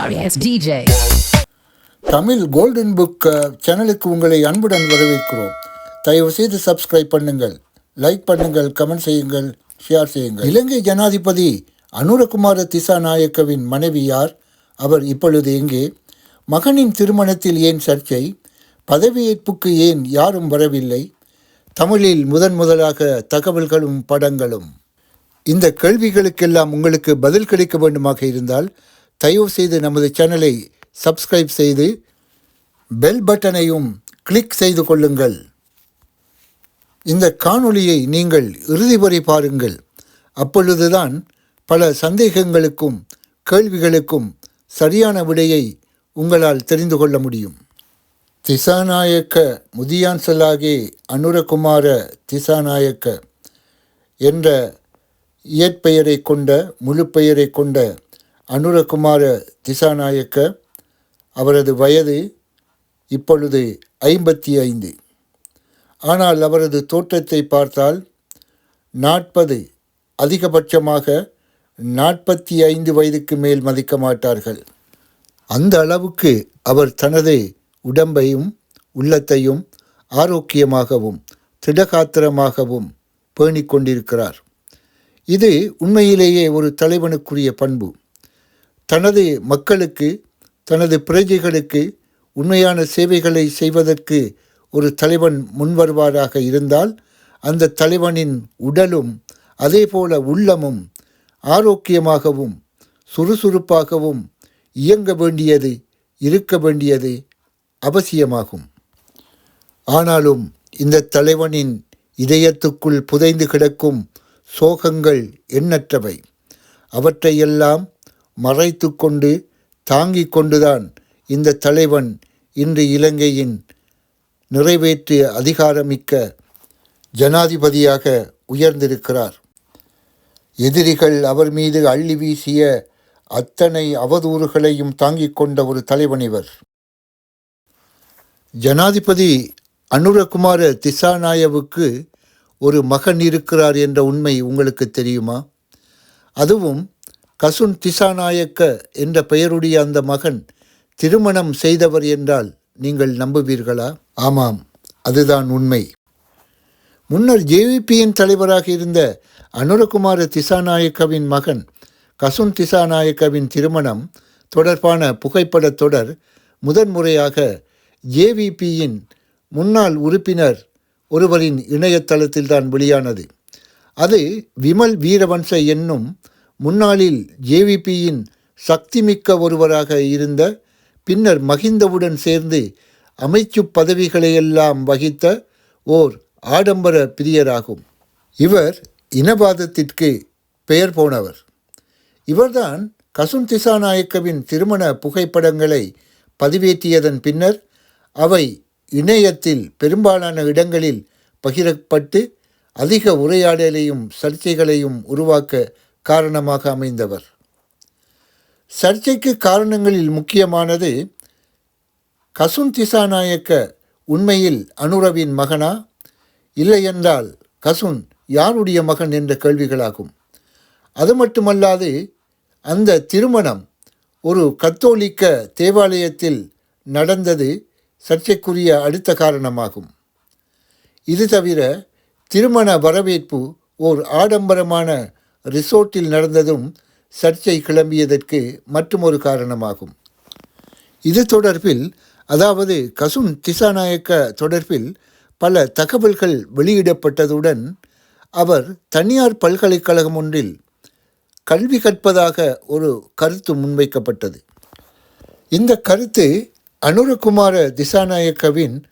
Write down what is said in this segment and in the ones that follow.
sorry ass DJ. Tamil golden book சேனலுக்கு உங்களை அன்புடன் வரவேற்கிறோம். தயவு செய்து சப்ஸ்கிரைப் பண்ணுங்கள். லைக் பண்ணுங்கள் கமெண்ட் செய்யுங்கள் ஷேர் செய்யுங்கள். இலங்கை ஜனாதிபதி அனுரகுமார திசாநாயக்கவின் மனைவி யார்? அவர் இப்பொழுது எங்கே? மகனின் திருமணத்தில் ஏன் சர்ச்சை? பதவியேற்புக்கு ஏன் யாரும் வரவில்லை? தமிழில் முதன் முதலாக தகவல்களும் படங்களும். இந்த கேள்விகளுக்கெல்லாம் உங்களுக்கு பதில் கிடைக்க வேண்டுமாக இருந்தால் தயவு செய்து நமது சேனலை சப்ஸ்கிரைப் செய்து பெல் பட்டனையும் கிளிக் செய்து கொள்ளுங்கள். இந்த காணொளியை நீங்கள் இறுதி வரை பாருங்கள். அப்பொழுதுதான் பல சந்தேகங்களுக்கும் கேள்விகளுக்கும் சரியான விடையை உங்களால் தெரிந்து கொள்ள முடியும். திசாநாயக்க முதியான்சலாகே அனுரகுமார திசாநாயக்க என்ற இயற்பெயரை கொண்ட முழு பெயரை கொண்ட அனுரகுமார திசாநாயக்க அவரது வயது இப்பொழுது ஐம்பத்தி ஐந்து. ஆனால் அவரது தோற்றத்தை பார்த்தால் நாற்பது அதிகபட்சமாக நாற்பத்தி ஐந்து வயதுக்கு மேல் மதிக்க மாட்டார்கள். அந்த அளவுக்கு அவர் தனது உடம்பையும் உள்ளத்தையும் ஆரோக்கியமாகவும் திடகாத்திரமாகவும் பேணிக் கொண்டிருக்கிறார். இது உண்மையிலேயே ஒரு தலைவனுக்குரிய பண்பு. தனது மக்களுக்கு தனது பிரஜைகளுக்கு உண்மையான சேவைகளை செய்வதற்கு ஒரு தலைவன் முன்வருவாராக இருந்தால் அந்த தலைவனின் உடலும் அதேபோல உள்ளமும் ஆரோக்கியமாகவும் சுறுசுறுப்பாகவும் இயங்க வேண்டியது இருக்க வேண்டியது அவசியமாகும். ஆனாலும் இந்த தலைவனின் இதயத்துக்குள் புதைந்து கிடக்கும் சோகங்கள் எண்ணற்றவை. அவற்றையெல்லாம் மறைத்து கொண்டு தாங்கிக் கொண்டுதான் இந்த தலைவன் இன்று இலங்கையின் நிறைவேற்று அதிகாரமிக்க ஜனாதிபதியாக உயர்ந்திருக்கிறார். எதிரிகள் அவர் மீது அள்ளி வீசிய அத்தனை அவதூறுகளையும் தாங்கிக் கொண்ட ஒரு தலைவன் இவர். ஜனாதிபதி அனுரகுமார திசாநாயவுக்கு ஒரு மகன் இருக்கிறார் என்ற உண்மை உங்களுக்கு தெரியுமா? அதுவும் கசுன் திசாநாயக்க என்ற பெயருடைய அந்த மகன் திருமணம் செய்தவர் என்றால் நீங்கள் நம்புவீர்களா? ஆமாம் அதுதான் உண்மை. முன்னர் ஜேவிபியின் தலைவராக இருந்த அனுரகுமார திசாநாயக்கவின் மகன் கசுன் திசாநாயக்கவின் திருமணம் தொடர்பான புகைப்படத் தொடர் முதன்முறையாக ஜேவிபியின் முன்னாள் உறுப்பினர் ஒருவரின் இணையதளத்தில்தான் வெளியானது. அது விமல் வீரவன்ச என்னும் முன்னாளில் ஜேவிபியின் சக்திமிக்க ஒருவராக இருந்த பின்னர் மகிந்தவுடன் சேர்ந்து அமைச்சு பதவிகளையெல்லாம் வகித்த ஓர் ஆடம்பர பிரியராகும். இவர் இனவாதத்திற்கு பெயர் போனவர். இவர்தான் கசும் திசாநாயக்கவின் திருமண புகைப்படங்களை பதிவேற்றியதன் பின்னர் அவை இணையத்தில் பெரும்பாலான இடங்களில் பகிரப்பட்டு அதிக உரையாடலையும் சர்ச்சைகளையும் உருவாக்க காரணமாக அமைந்தவர். சர்ச்சைக்கு காரணங்களில் முக்கியமானது கசுன் திசாநாயக்க உண்மையில் அனுரவின் மகனா? இல்லையென்றால் கசுன் யாருடைய மகன் என்ற கேள்விகளாகும். அது மட்டுமல்லாது அந்த திருமணம் ஒரு கத்தோலிக்க தேவாலயத்தில் நடந்தது சர்ச்சைக்குரிய அடுத்த காரணமாகும். இது தவிர திருமண வரவேற்பு ஓர் ஆடம்பரமான ரிசோர்ட்டில் நடந்ததும் சர்ச்சை கிளம்பியதற்கு மற்றுமொரு காரணமாகும். இது தொடர்பில் அதாவது கசுன் திசாநாயக்க தொடர்பில் பல தகவல்கள் வெளியிடப்பட்டதுடன் அவர் தனியார் பல்கலைக்கழகம் ஒன்றில் கல்வி கற்பதாக ஒரு கருத்து முன்வைக்கப்பட்டது. இந்த கருத்து அனுரகுமார திசாநாயக்கவின்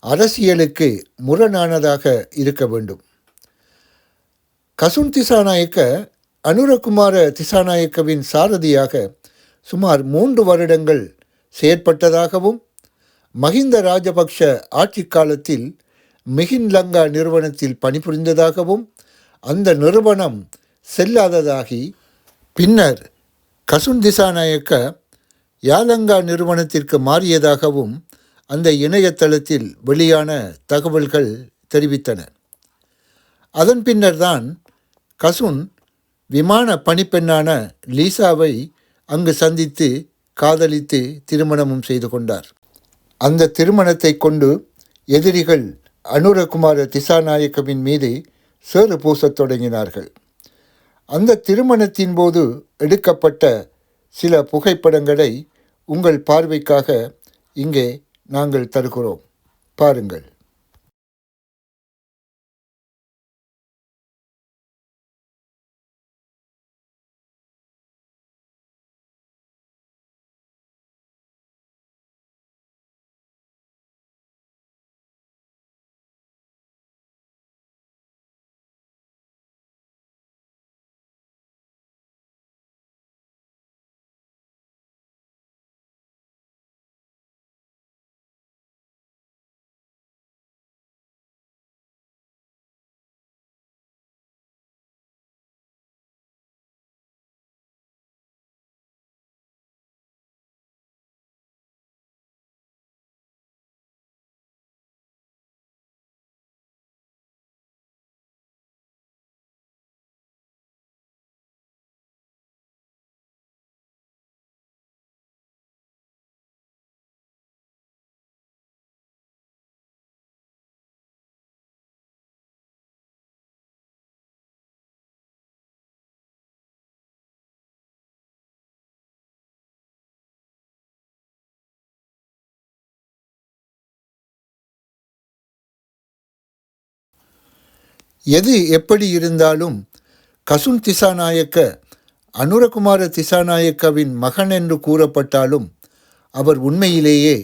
அரசியலுக்கு முரணானதாக இருக்க வேண்டும். கசுன் திசாநாயக்க அனுரகுமார திசாநாயக்கவின் சாரதியாக சுமார் மூன்று வருடங்கள் செயற்பட்டதாகவும் மஹிந்த ராஜபக்ஷ ஆட்சி காலத்தில் மிகின் லங்கா நிறுவனத்தில் பணிபுரிந்ததாகவும் அந்த நிறுவனம் செல்லாததாகி பின்னர் கசுன் திசாநாயக்க யாலங்கா நிறுவனத்திற்கு மாறியதாகவும் அந்த இணையதளத்தில் வெளியான தகவல்கள் தெரிவித்தன. அதன் பின்னர்தான் கசுன் விமான பணிப்பெண்ணான லீசாவை அங்கு சந்தித்து காதலித்து திருமணமும் செய்து கொண்டார். அந்த திருமணத்தை கொண்டு எதிரிகள் அனுரகுமார திசாநாயக்கவின் மீது சேறு பூசத் தொடங்கினார்கள். அந்த திருமணத்தின் போது எடுக்கப்பட்ட சில புகைப்படங்களை உங்கள் பார்வைக்காக இங்கே நாங்கள் தருகிறோம். பாருங்கள். எது எப்படி இருந்தாலும் கசுன் திசாநாயக்க அனுரகுமார திசாநாயக்கவின் மகன் என்று கூறப்பட்டாலும் அவர் உண்மையிலேயே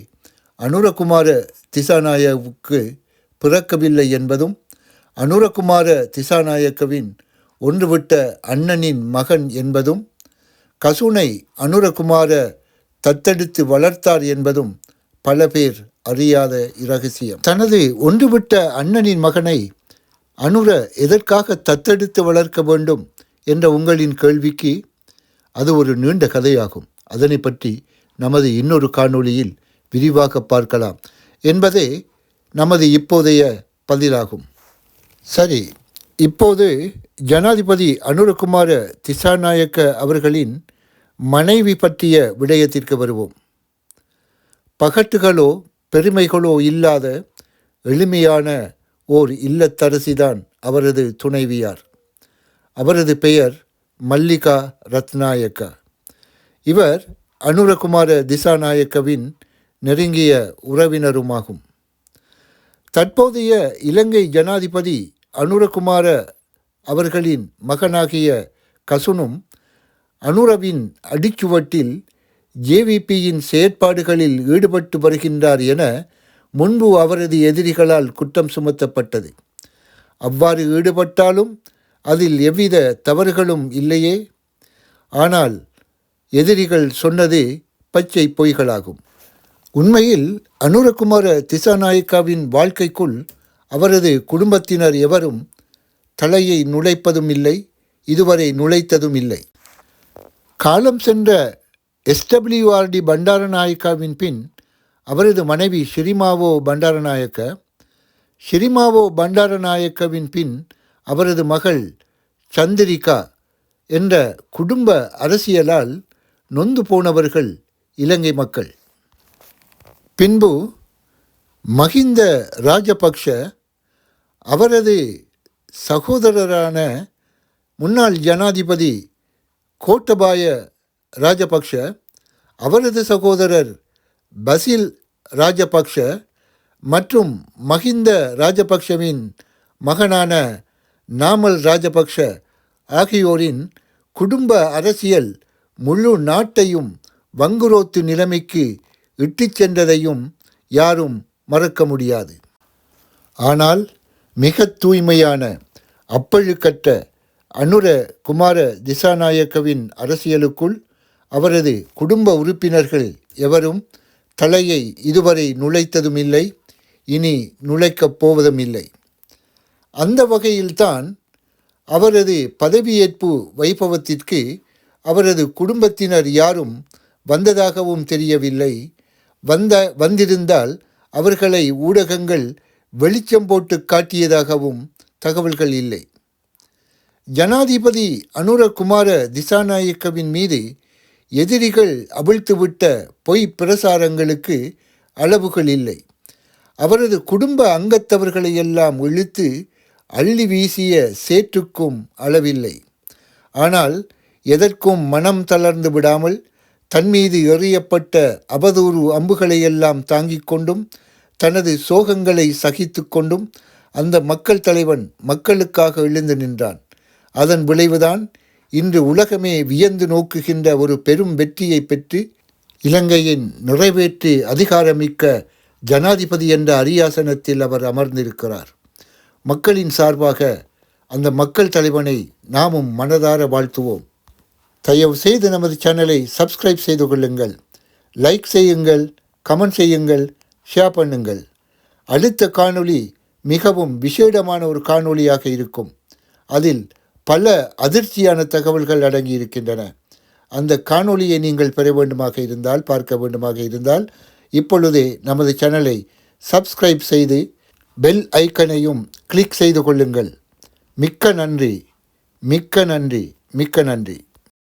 அனுரகுமார திசாநாயவுக்கு பிறக்கவில்லை என்பதும் அனுரகுமார திசாநாயக்கவின் ஒன்றுவிட்ட அண்ணனின் மகன் என்பதும் கசுனை அனுரகுமார தத்தெடுத்து வளர்த்தார் என்பதும் பல பேர் அறியாத இரகசியம். தனது ஒன்றுவிட்ட அண்ணனின் மகனை அனுர எதற்காக தத்தெடுத்து வளர்க்க வேண்டும் என்ற உங்களின் கேள்விக்கு அது ஒரு நீண்ட கதையாகும். அதனை பற்றி நமது இன்னொரு காணொளியில் விரிவாக பார்க்கலாம். என்பதே நமது இப்போதைய பதிலாகும். சரி இப்போது ஜனாதிபதி அனுரகுமார திசாநாயக்க அவர்களின் மனைவி பற்றிய விடயத்திற்கு வருவோம். பகட்டுகளோ பெருமைகளோ இல்லாத எளிமையான ஓர் இல்லத்தரசிதான் அவரது துணைவியார். அவரது பெயர் மல்லிகா ரத்நாயக்கா. இவர் அனுரகுமார திசாநாயக்கவின் நெருங்கிய உறவினருமாகும். தற்போதைய இலங்கை ஜனாதிபதி அனுரகுமார அவர்களின் மகனாகிய கசுனும் அனுரவின் அடிச்சுவட்டில் ஜேவிபியின் செயற்பாடுகளில் ஈடுபட்டு வருகின்றார் என முன்பு அவரது எதிரிகளால் குற்றம் சுமத்தப்பட்டது. அவ்வாறு ஈடுபட்டாலும் அதில் எவ்வித தவறுகளும் இல்லையே. ஆனால் எதிரிகள் சொன்னது பச்சை பொய்களாகும். உண்மையில் அனுரகுமார திசாநாயக்காவின் வாழ்க்கைக்குள் அவரது குடும்பத்தினர் எவரும் தலையை நுழைப்பதும் இல்லை இதுவரை நுழைத்ததும் இல்லை. காலம் சென்ற எஸ்டபிள்யூஆர்டி பண்டாரநாயக்காவின் பின் அவரது மனைவி ஷிரிமாவோ பண்டாரநாயக்க ஷிரிமாவோ பண்டாரநாயக்கவின் பின் அவரது மகள் சந்திரிகா என்ற குடும்ப அரசியலால் நொந்து போனவர்கள் இலங்கை மக்கள். பின்பு மஹிந்த ராஜபக்ஷ அவரது சகோதரரான முன்னாள் ஜனாதிபதி கோட்டபாய ராஜபக்ஷ அவரது சகோதரர் பசில் ராஜபக்ஷ மற்றும் மஹிந்த ராஜபக்ஷவின் மகனான நாமல் ராஜபக்ஷ ஆகியோரின் குடும்ப அரசியல் முழு நாட்டையும் வங்குரோத்து நிலைமைக்கு இட்டுச் சென்றதையும் யாரும் மறக்க முடியாது. ஆனால் மிக தூய்மையான அப்பழுக்கற்ற அனுர குமார திசாநாயக்கவின் அரசியலுக்குள் அவரது குடும்ப உறுப்பினர்கள் எவரும் தலையை இதுவரை நுழைத்ததும் இல்லை இனி நுழைக்கப் போவதும் இல்லை அந்த வகையில்தான் அவரது பதவியேற்பு வைபவத்திற்கு அவரது குடும்பத்தினர் யாரும் வந்ததாகவும் தெரியவில்லை. வந்த வந்திருந்தால் அவர்களை ஊடகங்கள் வெளிச்சம் போட்டு காட்டியதாகவும் தகவல்கள் இல்லை. ஜனாதிபதி அனுரகுமார திசாநாயக்கவின் மீது எதிரிகள் அவிழ்த்துவிட்ட பொய் பிரசாரங்களுக்கு அளவுகள் இல்லை. அவரது குடும்ப அங்கத்தவர்களை எல்லாம் இழுத்து அள்ளி வீசிய சேற்றுக்கும் அளவில்லை. ஆனால் எதற்கும் மனம் தளர்ந்து விடாமல் தன்மீது எறியப்பட்ட அவதூறு அம்புகளையெல்லாம் தாங்கிக் கொண்டும் தனது சோகங்களை சகித்து கொண்டும் அந்த மக்கள் தலைவன் மக்களுக்காக எழுந்து நின்றான். அதன் விளைவுதான் இன்று உலகமே வியந்து நோக்குகின்ற ஒரு பெரும் வெற்றியை பெற்று இலங்கையின் நிறைவேற்று அதிகாரமிக்க ஜனாதிபதி என்ற அரியாசனத்தில் அவர் அமர்ந்திருக்கிறார். மக்களின் சார்பாக அந்த மக்கள் தலைவனை நாமும் மனதார வாழ்த்துவோம். தயவு செய்து நமது சேனலை சப்ஸ்கிரைப் செய்து கொள்ளுங்கள். லைக் செய்யுங்கள் கமெண்ட் செய்யுங்கள் ஷேர் பண்ணுங்கள். அடுத்த காணொளி மிகவும் விசேடமான ஒரு காணொளியாக இருக்கும். அதில் பல அதிர்ச்சியான தகவல்கள் அடங்கி இருக்கின்றன அந்த காணொளியை நீங்கள் பெற வேண்டுமாக இருந்தால் பார்க்க வேண்டுமாக இருந்தால் இப்பொழுதே நமது சேனலை சப்ஸ்கிரைப் செய்து பெல் ஐக்கனையும் கிளிக் செய்து கொள்ளுங்கள். மிக்க நன்றி மிக்க நன்றி மிக்க நன்றி.